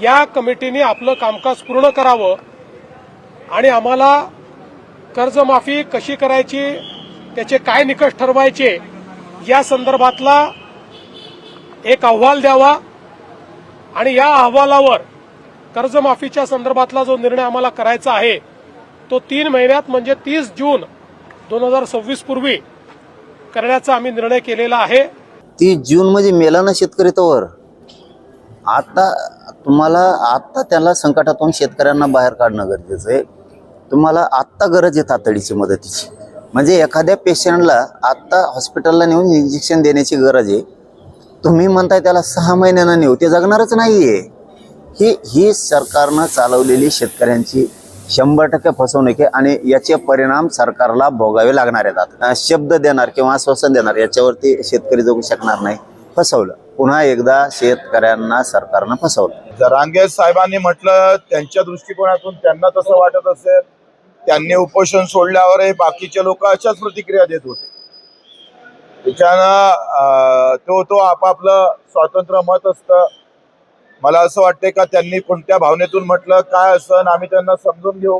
या कमिटीने आपलं कामकाज पूर्ण करावं आणि आम्हाला कर्जमाफी कशी करायची त्याचे काय निकष ठरवायचे या संदर्भातला एक अहवाल द्यावा आणि या अहवालावर कर्जमाफीच्या संदर्भातला जो निर्णय आम्हाला करायचा आहे तो तीन महिन्यात म्हणजे तीस जून दोन हजार सव्वीस पूर्वी करण्याचा आम्ही निर्णय केलेला आहे. तीस जून म्हणजे मेला ना शेतकरी तोवर. आता तुम्हाला आत्ता त्याला संकटातून शेतकऱ्यांना बाहेर काढणं गरजेचं आहे. तुम्हाला आत्ता गरज आहे तातडीची मदतीची. म्हणजे एखाद्या पेशंटला आत्ता हॉस्पिटलला नेऊन इंजेक्शन देण्याची गरज आहे. तुम्ही म्हणताय त्याला सहा महिन्यानं नेऊ ते जगणारच नाही आहे ही ही सरकारनं चालवलेली शेतकऱ्यांची शंभर टक्के फसवणूक आहे आणि याचे परिणाम सरकारला भोगावे लागणार आहेत शब्द देणार किंवा आश्वासन देणार याच्यावरती शेतकरी जगू शकणार नाही. फसवलं. पुन्हा एकदा शेतकऱ्यांना सरकारनं फसवलं. जरांगे साहेबांनी म्हटलं त्यांच्या दृष्टिकोनातून त्यांना तसं वाटत असेल त्यांनी उपोषण सोडल्यावर हे बाकीचे लोक अशाच प्रतिक्रिया देत होते. त्याच्यानं तो तो आपापलं स्वातंत्र्य मत असतं. मला असं वाटतंय का त्यांनी कोणत्या भावनेतून म्हटलं काय असं आम्ही त्यांना समजून घेऊ.